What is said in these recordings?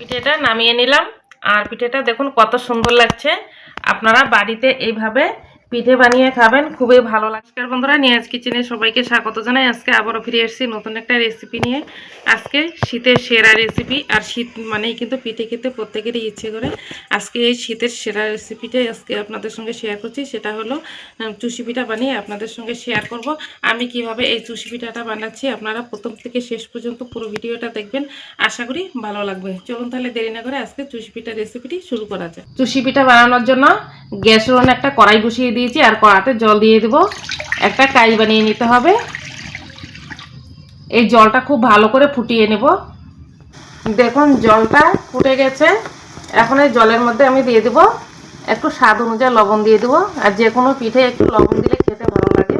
পিঠেটা নামিয়ে নিলাম। আর পিঠেটা দেখুন কত সুন্দর লাগছে। আপনারা বাড়িতে এইভাবে পিঠে বানিয়ে খাবেন, খুবই ভালো আর বন্ধুরা, নিয়াজ কিচেনে সবাইকে স্বাগত জানাই। আজকে আবারও ফিরে এসেছি নতুন একটা রেসিপি নিয়ে। আজকে শীতের সেরা রেসিপি আর শীত মানেই কিন্তু পিঠে খেতে প্রত্যেকেরই ইচ্ছে করে। আজকে এই শীতের সেরা রেসিপিটাই আজকে আপনাদের সঙ্গে শেয়ার করছি। সেটা হলো চুষি পিঠা বানিয়ে আপনাদের সঙ্গে শেয়ার করব। আমি কীভাবে এই চুষি পিঠাটা বানাচ্ছি, আপনারা প্রথম থেকে শেষ পর্যন্ত পুরো ভিডিওটা দেখবেন। আশা করি ভালো লাগবে। চলুন তাহলে দেরি না করে আজকে চুষি পিঠা রেসিপিটি শুরু করা যায় চুষি পিঠা বানানোর জন্য গ্যাসের উনুনে একটা কড়াই বসিয়ে দিয়েছি আর কড়াতে জল দিয়ে দেব। একটা কাই বানিয়ে নিতে হবে। এই জলটা খুব ভালো করে ফুটিয়ে নেব। দেখুন, জলটা ফুটে গেছে। এখন এই জলের মধ্যে আমি দিয়ে দেব একটু স্বাদ অনুযায়ী লবণ দিয়ে দেবো। আর যে কোনো পিঠে একটু লবণ দিলে খেতে ভালো লাগে।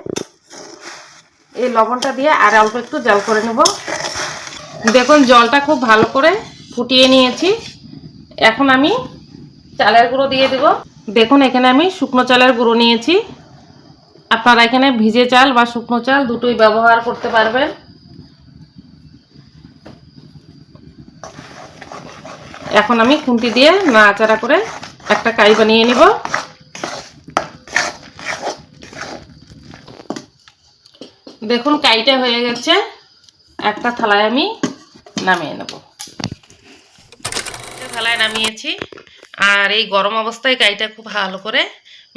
এই লবণটা দিয়ে আর অল্প একটু জল করে নেব। দেখুন, জলটা খুব ভালো করে ফুটিয়ে নিয়েছি। এখন আমি চালের গুঁড়ো দিয়ে দেব। দেখুন, এখানে আমি শুকনো চালের গুঁড়ো নিয়েছি। আপনারা এখানে ভিজে চাল বা শুকনো চাল দুটোই ব্যবহার করতে পারবেন। এখন আমি খুন্তি দিয়ে নাড়াচাড়া করে একটা কাই বানিয়ে নিব। দেখুন, কাইটা হয়ে গেছে। একটা থালায় আমি নামিয়ে নেব। থালায় নামিয়েছি। আর এই গরম অবস্থায় গাইটা খুব ভালো করে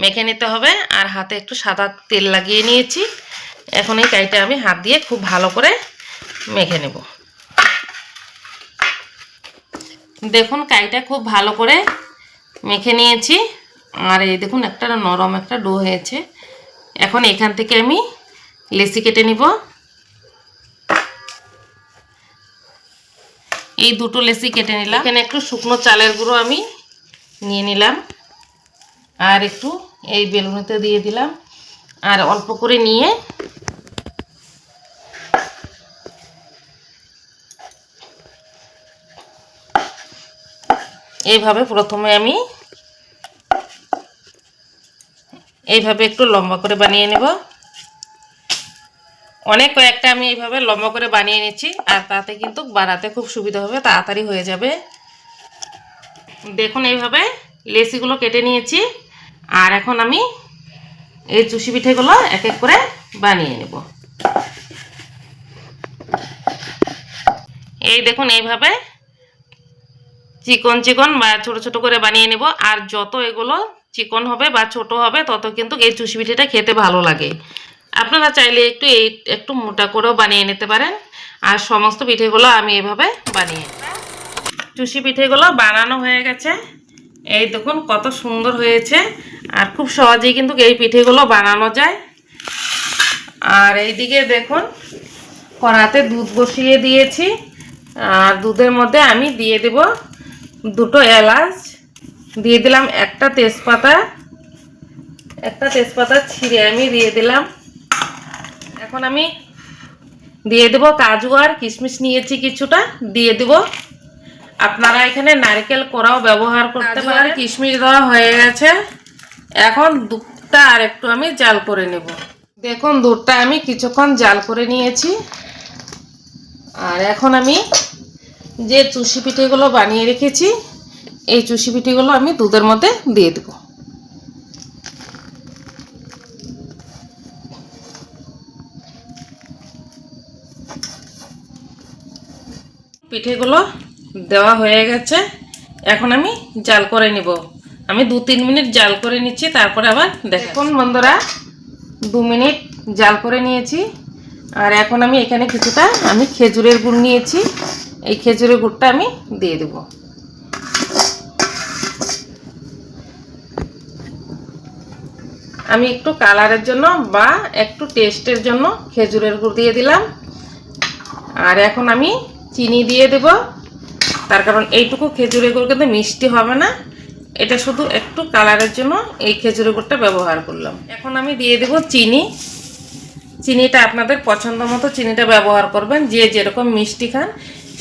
মেখে নিতে হবে। আর হাতে একটু সাদা তেল লাগিয়ে নিয়েছি। এখন এই কাইটা আমি হাত দিয়ে খুব ভালো করে মেখে নেব। দেখুন কাইটা খুব ভালো করে মেখে নিয়েছি। আর এই দেখুন, একটা নরম একটা ডো হয়েছে। এখন এখান থেকে আমি লেসি কেটে নিব। এই দুটো লেসি কেটে নিলাম। এখানে একটু শুকনো চালের গুঁড়ো আমি নিয়ে নিলাম। আর একটু এই বেলুনিতে দিয়ে দিলাম। আর অল্প করে নিয়ে এইভাবে প্রথমে আমি এইভাবে একটু লম্বা করে বানিয়ে নেব। অনেক কয়েকটা আমি এইভাবে লম্বা করে বানিয়ে নিচ্ছি, আর তাতে কিন্তু বানাতে খুব সুবিধা হবে, তাড়াতাড়ি হয়ে যাবে। দেখুন এইভাবে লেসিগুলো কেটে নিয়েছি। আর এখন আমি এই চুষি পিঠেগুলো এক এক করে বানিয়ে নেব। এই দেখুন এইভাবে চিকন চিকন বা ছোট ছোট করে বানিয়ে নেব। আর যত এগুলো চিকন হবে বা ছোট হবে, তত কিন্তু এই চুষি পিঠেটা খেতে ভালো লাগে। আপনারা চাইলে একটু এই, একটু মোটা করেও বানিয়ে নিতে পারেন। আর সমস্ত পিঠেগুলো আমি এভাবে বানিয়ে চুষি পিঠেগুলো বানানো হয়ে গেছে। এই দেখুন, কত সুন্দর হয়েছে। আর খুব সহজেই কিন্তু এই পিঠেগুলো বানানো যায়। আর এইদিকে দেখুন, কড়াতে দুধ বসিয়ে দিয়েছি। আর দুধের মধ্যে আমি দিয়ে দেব দুটো এলাচ। দিয়ে দিলাম একটা তেজপাতা। একটা তেজপাতা ছিঁড়ে আমি দিয়ে দিলাম। এখন আমি দিয়ে দেব কাজু আর কিশমিশ নিয়েছি কিছুটা। দিয়ে দেব আপনারা এখানে নারকেল কোড়াও ব্যবহার করতে পারেন কিশমিশ দেওয়া হয়ে গেছে। এখন দুধটা আর একটু আমি জাল করে নেব। দেখুন দুধটা আমি কিছুক্ষণ জাল করে নিয়েছি। আর এখন আমি যে চুষি পিঠেগুলো বানিয়ে রেখেছি এই চুষি পিঠেগুলো আমি দুধের মধ্যে দিয়ে দেব। পিঠেগুলো দেওয়া হয়ে গেছে। এখন আমি জাল করে নিব। আমি দু তিন মিনিট জাল করে নিচ্ছি, তারপরে আবার দেখুন বন্ধুরা, দু মিনিট জাল করে নিয়েছি। আর এখন আমি এখানে কিছুটা আমি খেজুরের গুড় নিয়েছি। এই খেজুরের গুড়টা আমি দিয়ে দেব। আমি একটু কালারের জন্য বা একটু টেস্টের জন্য খেজুরের গুড় দিয়ে দিলাম। আর এখন আমি চিনি দিয়ে দেব। তার কারণ এইটুকু খেজুরের গুড় কিন্তু মিষ্টি হবে না। এটা শুধু একটু কালারের জন্য এই খেজুরের গুড়টা ব্যবহার করলাম। এখন আমি দিয়ে দেব চিনি। চিনিটা আপনাদের পছন্দ মতো চিনিটা ব্যবহার করবেন, যে যেরকম মিষ্টি খান,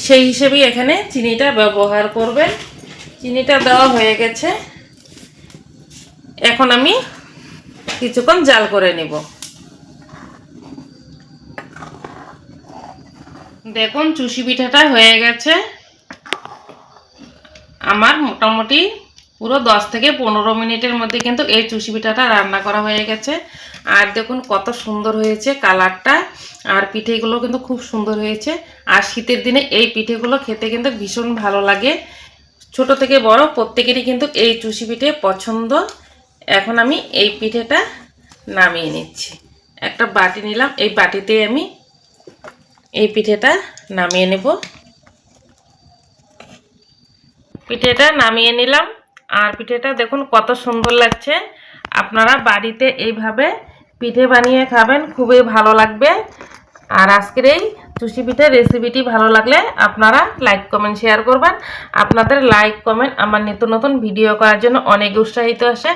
সেই হিসেবেই এখানে চিনিটা ব্যবহার করবেন। চিনিটা দেওয়া হয়ে গেছে। এখন আমি কিছুক্ষণ জাল করে নিব। দেখুন, চুষি পিঠাটা হয়ে গেছে। আমার মোটামুটি পুরো দশ থেকে পনেরো মিনিটের মধ্যে কিন্তু এই চুষি পিঠাটা রান্না করা হয়ে গেছে। আর দেখুন কত সুন্দর হয়েছে কালারটা, আর পিঠেগুলো কিন্তু খুব সুন্দর হয়েছে। আর শীতের দিনে এই পিঠেগুলো খেতে কিন্তু ভীষণ ভালো লাগে। ছোট থেকে বড় প্রত্যেকেরই কিন্তু এই চুষি পিঠে পছন্দ। এখন আমি এই পিঠেটা নামিয়ে নিচ্ছি। একটা বাটি নিলাম, এই বাটিতে আমি এই পিঠেটা নামিয়ে নেব। পিঠেটা নামিয়ে নিলাম। আর পিঠেটা দেখুন কত সুন্দর লাগছে। আপনারা বাড়িতে এইভাবে পিঠে বানিয়ে খাবেন, খুবই ভালো লাগবে। আর আজকের এই চুষি পিঠের রেসিপিটি ভালো লাগলে আপনারা লাইক কমেন্ট শেয়ার করবেন। আপনাদের লাইক কমেন্ট আমার নিত্য নতুন ভিডিও করার জন্য অনেক উৎসাহিত আসে।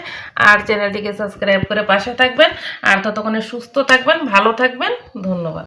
আর চ্যানেলটিকে সাবস্ক্রাইব করে পাশে থাকবেন। আর ততক্ষণে সুস্থ থাকবেন, ভালো থাকবেন। ধন্যবাদ।